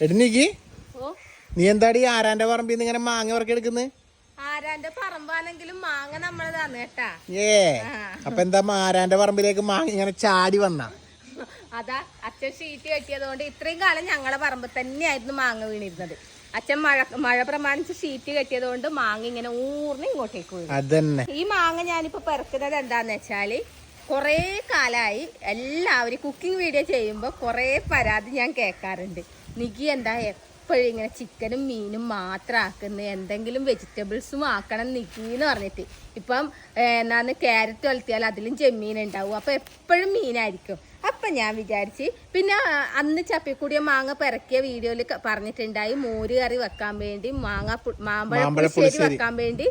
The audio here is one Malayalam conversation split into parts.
എടിനിക്ക് ഓ. നീ എന്താടി ആരാന്റെ പറമ്പിൽ നിന്ന് ഇങ്ങനെ മാങ്ങ പറക്കി എടുക്കുന്നത് ആരാന്റെ പറമ്പാണെങ്കിലും മാങ്ങ നമ്മളതാണ് കേട്ടാ. ഏ അപ്പൊ എന്താ ആരാന്റെ പറമ്പിലേക്ക് മാങ്ങ ഇങ്ങനെ ചാടി വന്ന? അതാ അച്ഛൻ ഷീറ്റ് കെട്ടിയതുകൊണ്ട് ഇത്രയും കാലം ഞങ്ങളെ പറമ്പ് തന്നെയായിരുന്നു മാങ്ങ വീണിരുന്നത്. അച്ഛൻ മഴ മഴ പ്രമാണിച്ച് ഷീറ്റ് കെട്ടിയതുകൊണ്ട് മാങ്ങ ഇങ്ങനെ ഊർന്ന് ഇങ്ങോട്ടേക്ക് വീണു. അതന്നെ. ഈ മാങ്ങ ഞാനിപ്പോ പെറുക്കുന്നത് എന്താന്ന് വെച്ചാൽ കുറേ കാലായി എല്ലാവരും കുക്കിംഗ് വീഡിയോ ചെയ്യുമ്പോൾ കുറേ പരാതി ഞാൻ കേൾക്കാറുണ്ട് നികി എന്താ എപ്പോഴും ഇങ്ങനെ ചിക്കനും മീനും മാത്രം ആക്കുന്നത് എന്തെങ്കിലും വെജിറ്റബിൾസും ആക്കണം നിക്കി എന്ന് പറഞ്ഞിട്ട്. ഇപ്പം എന്നാന്ന് ക്യാരറ്റ് വളർത്തിയാൽ അതിലും ചെമ്മീൻ ഉണ്ടാവും. അപ്പം എപ്പോഴും മീനായിരിക്കും. അപ്പം ഞാൻ വിചാരിച്ച് പിന്നെ അന്ന് ചപ്പിക്കൂടിയ മാങ്ങ പിറക്കിയ വീഡിയോയിൽ പറഞ്ഞിട്ടുണ്ടായി. മോര് കറി വെക്കാൻ വേണ്ടി മാങ്ങ മാമ്പഴപ്പുളിശ്ശേരി മാമ്പഴ മാമ്പഴ പുളിശ്ശേരി പുളിശ്ശേരി. വെക്കാൻ വേണ്ടി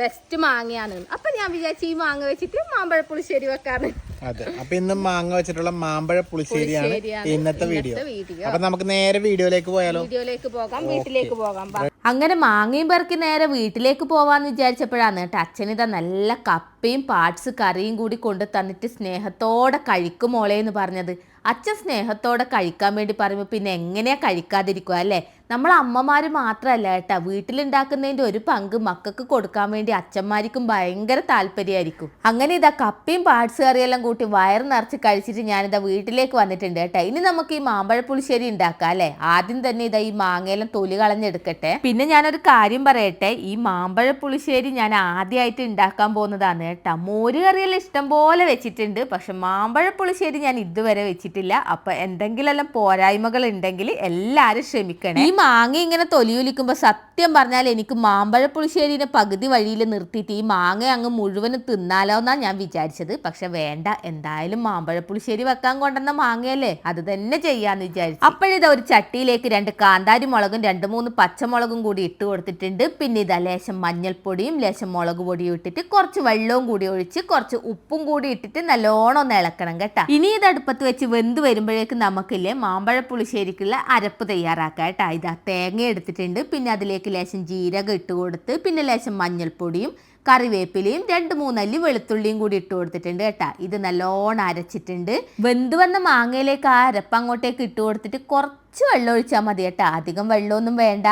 ബെസ്റ്റ് മാങ്ങയാണ്. അപ്പം ഞാൻ വിചാരിച്ചു ഈ മാങ്ങ വെച്ചിട്ട് മാമ്പഴപ്പുളിശ്ശേരി പുളിശ്ശേരി വെക്കാന്ന്. അതെ. അപ്പൊ ഇന്ന് മാങ്ങ വെച്ചിട്ടുള്ള മാമ്പഴ പുളിശ്ശേരിയാണ് ഇന്നത്തെ വീഡിയോ. അപ്പൊ നമുക്ക് നേരെ വീഡിയോയിലേക്ക് പോയാലോ? വീഡിയോയിലേക്ക് പോകാം വീട്ടിലേക്ക് പോകാം. അങ്ങനെ മാങ്ങയും പെറുക്കി നേരെ വീട്ടിലേക്ക് പോവാന്ന് വിചാരിച്ചപ്പോഴാണ് കേട്ടോ അച്ഛനിതാ നല്ല കപ്പയും പാർട്സ് കറിയും കൂടി കൊണ്ട് തന്നിട്ട് സ്നേഹത്തോടെ കഴിക്കും മോളെ എന്ന് പറഞ്ഞത്. അച്ഛൻ സ്നേഹത്തോടെ കഴിക്കാൻ വേണ്ടി പറയുമ്പോൾ പിന്നെ എങ്ങനെയാ കഴിക്കാതിരിക്കുക അല്ലേ? നമ്മൾ അമ്മമാർ മാത്രമല്ല കേട്ടാ. വീട്ടിലുണ്ടാക്കുന്നതിന്റെ ഒരു പങ്ക് മക്കൾക്ക് കൊടുക്കാൻ വേണ്ടി അച്ഛന്മാർക്കും ഭയങ്കര താല്പര്യമായിരിക്കും. അങ്ങനെ ഇതാ കപ്പയും പാർട്സ് കറിയെല്ലാം കൂട്ടി വയറ് നിറച്ച് കഴിച്ചിട്ട് ഞാനിതാ വീട്ടിലേക്ക് വന്നിട്ടുണ്ട് കേട്ടോ. ഇനി നമുക്ക് ഈ മാമ്പഴ പുളിശ്ശേരി ഉണ്ടാക്കാം അല്ലേ? ആദ്യം തന്നെ ഇതാ ഈ മാങ്ങയെല്ലാം തൊലി കളഞ്ഞെടുക്കട്ടെ. പിന്നെ ഞാനൊരു കാര്യം പറയട്ടെ. ഈ മാമ്പഴ പുളിശ്ശേരി ഞാൻ ആദ്യമായിട്ട് ഉണ്ടാക്കാൻ പോകുന്നതാണ് കേട്ടോ. മോര് കറിയെല്ലാം ഇഷ്ടം പോലെ വെച്ചിട്ടുണ്ട്. പക്ഷെ മാമ്പഴ പുളിശ്ശേരി ഞാൻ ഇതുവരെ വെച്ചിട്ടില്ല. അപ്പൊ എന്തെങ്കിലും പോരായ്മകൾ ഉണ്ടെങ്കിൽ എല്ലാവരും ക്ഷമിക്കണം. ഈ മാങ്ങ ഇങ്ങനെ തൊലിയൊലിക്കുമ്പോൾ സത്യം പറഞ്ഞാൽ എനിക്ക് മാമ്പഴ പുളിശ്ശേരിനെ പകുതി വഴിയിൽ നിർത്തിയിട്ട് ഈ മാങ്ങ അങ്ങ് മുഴുവനും തിന്നാലോ എന്നാണ് ഞാൻ വിചാരിച്ചത്. പക്ഷെ വേണ്ട. എന്തായാലും മാമ്പഴ പുളിശ്ശേരി വെക്കാൻ കൊണ്ടുവന്ന മാങ്ങയല്ലേ? അത് തന്നെ ചെയ്യാന്ന് വിചാരിച്ചു. അപ്പോഴിതാ ഒരു ചട്ടിയിലേക്ക് രണ്ട് കാന്താരി മുളകും രണ്ട് മൂന്ന് പച്ചമുളകും കൂടി ഇട്ട് കൊടുത്തിട്ടുണ്ട്. പിന്നെ ഇതാ ലേശം മഞ്ഞൾപ്പൊടിയും ലേശം മുളക് പൊടിയും ഇട്ടിട്ട് കുറച്ച് വെള്ളവും കൂടി ഒഴിച്ച് കുറച്ച് ഉപ്പും കൂടി ഇട്ടിട്ട് നല്ലോണം ഒന്ന് ഇളക്കണം കേട്ടോ. ഇനി ഇത് അടുപ്പത്ത് വെച്ച് വെന്ത് വരുമ്പോഴേക്ക് നമുക്കില്ലേ മാമ്പഴ പുളിശ്ശേരിക്കുള്ള അരപ്പ് തയ്യാറാക്കാം കേട്ടാ. ഇതാ തേങ്ങ എടുത്തിട്ടുണ്ട്. പിന്നെ അതിലേക്ക് ലേശം ജീരകം ഇട്ട് കൊടുത്ത് പിന്നെ ലേശം മഞ്ഞൾപ്പൊടിയും കറിവേപ്പിലയും രണ്ട് മൂന്നല്ലി വെളുത്തുള്ളിയും കൂടി ഇട്ട് കൊടുത്തിട്ടുണ്ട് കേട്ടാ. ഇത് നല്ലോണം അരച്ചിട്ടുണ്ട്. വെന്ത് വന്ന മാങ്ങയിലേക്ക് ആ അരപ്പ് അങ്ങോട്ടേക്ക് ഇട്ട് കൊടുത്തിട്ട് കുറച്ച് വെള്ളം ഒഴിച്ചാൽ മതി കേട്ടാ. അധികം വെള്ളമൊന്നും വേണ്ട.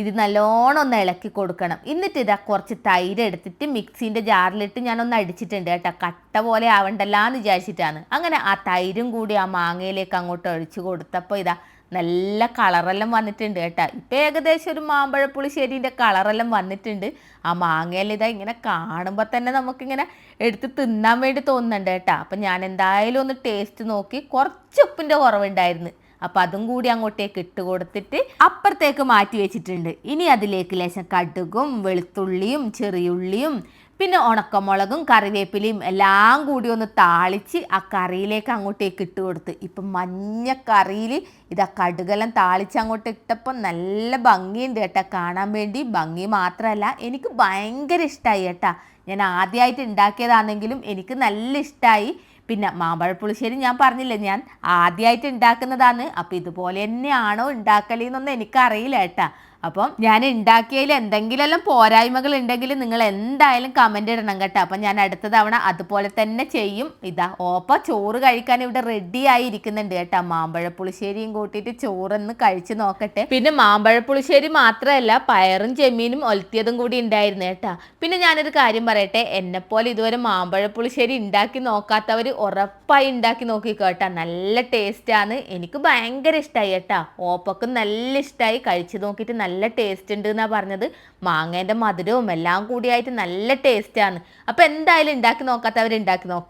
ഇത് നല്ലോണം ഒന്ന് ഇളക്കി കൊടുക്കണം. എന്നിട്ട് ഇതാ കുറച്ച് തൈര് എടുത്തിട്ട് മിക്സിന്റെ ജാറിലിട്ട് ഞാനൊന്ന് അടിച്ചിട്ടുണ്ട് കേട്ടോ. കട്ട പോലെ ആവണ്ടല്ല എന്ന് വിചാരിച്ചിട്ടാണ്. അങ്ങനെ ആ തൈരും കൂടി ആ മാങ്ങയിലേക്ക് അങ്ങോട്ട് ഒഴിച്ചു കൊടുത്തപ്പോൾ ഇതാ നല്ല കളറെല്ലാം വന്നിട്ടുണ്ട് കേട്ടോ. ഇപ്പം ഏകദേശം ഒരു മാമ്പഴപ്പുളിശ്ശേരിന്റെ കളറെല്ലാം വന്നിട്ടുണ്ട്. ആ മാങ്ങയെല്ലാം ഇതാ ഇങ്ങനെ കാണുമ്പോൾ തന്നെ നമുക്കിങ്ങനെ എടുത്ത് തിന്നാൻ വേണ്ടി തോന്നുന്നുണ്ട് കേട്ടോ. അപ്പം ഞാൻ എന്തായാലും ഒന്ന് ടേസ്റ്റ് നോക്കി കുറച്ച് ഉപ്പിന്റെ കുറവുണ്ടായിരുന്നു. അപ്പം അതും കൂടി അങ്ങോട്ടേക്ക് ഇട്ട് കൊടുത്തിട്ട് അപ്പുറത്തേക്ക് മാറ്റി വെച്ചിട്ടുണ്ട്. ഇനി അതിലേക്ക് ലേശം കടുകും വെളുത്തുള്ളിയും ചെറിയുള്ളിയും പിന്നെ ഉണക്കമുളകും കറിവേപ്പിലയും എല്ലാം കൂടി ഒന്ന് താളിച്ച് ആ കറിയിലേക്ക് അങ്ങോട്ടേക്ക് ഇട്ട് കൊടുത്ത്. ഇപ്പം മഞ്ഞ കറിയിൽ ഇതാ കടുകെല്ലാം താളിച്ച് അങ്ങോട്ട് ഇട്ടപ്പോൾ നല്ല ഭംഗിയുണ്ട് കേട്ടോ. കാണാൻ വേണ്ടി ഭംഗി മാത്രമല്ല എനിക്ക് ഭയങ്കര ഇഷ്ടമായി കേട്ടാ. ഞാൻ ആദ്യമായിട്ട് ഉണ്ടാക്കിയതാണെങ്കിലും എനിക്ക് നല്ല ഇഷ്ടമായി പിന്നെ മാമ്പഴ പുളിശ്ശേരി ഞാൻ പറഞ്ഞില്ലേ ഞാൻ ആദ്യമായിട്ട് ഉണ്ടാക്കുന്നതാണ്. അപ്പോൾ ഇതുപോലെ തന്നെയാണോ ഉണ്ടാക്കലെന്നൊന്നും എനിക്കറിയില്ല കേട്ടാ. അപ്പം ഞാൻ ഉണ്ടാക്കിയതിൽ എന്തെങ്കിലും പോരായ്മകൾ ഉണ്ടെങ്കിൽ നിങ്ങൾ എന്തായാലും കമന്റ് ഇടണം കേട്ടോ. അപ്പം ഞാൻ അടുത്ത തവണ അതുപോലെ തന്നെ ചെയ്യും. ഇതാ ഓപ്പ ചോറ് കഴിക്കാൻ ഇവിടെ റെഡി ആയി ഇരിക്കുന്നുണ്ട് കേട്ടോ. മാമ്പഴ പുളിശ്ശേരിയും കൂട്ടിയിട്ട് ചോറൊന്ന് കഴിച്ചു നോക്കട്ടെ. പിന്നെ മാമ്പഴ പുളിശ്ശേരി മാത്രമല്ല പയറും ചെമ്മീനും ഒലത്തിയതും കൂടി ഉണ്ടായിരുന്നു കേട്ടാ. പിന്നെ ഞാനൊരു കാര്യം പറയട്ടെ എന്നെപ്പോലെ ഇതുവരെ മാമ്പഴ പുളിശ്ശേരി ഉണ്ടാക്കി നോക്കാത്തവർ ഉറപ്പായി ഉണ്ടാക്കി നോക്കിക്കോ കേട്ടാ. നല്ല ടേസ്റ്റാണ് എനിക്ക് ഭയങ്കര ഇഷ്ടമായി കേട്ടോ. ഓപ്പക്കും നല്ല ഇഷ്ടമായി കഴിച്ചു നോക്കിയിട്ട് നല്ല ടേസ്റ്റ് ഉണ്ട് എന്നാണ് പറഞ്ഞത്. മാങ്ങേന്റെ മധുരവും എല്ലാം കൂടിയായിട്ട് നല്ല ടേസ്റ്റാണ് അപ്പോൾ എന്തായാലും ഉണ്ടാക്കി നോക്കാത്തവർ ഉണ്ടാക്കി നോക്കാം.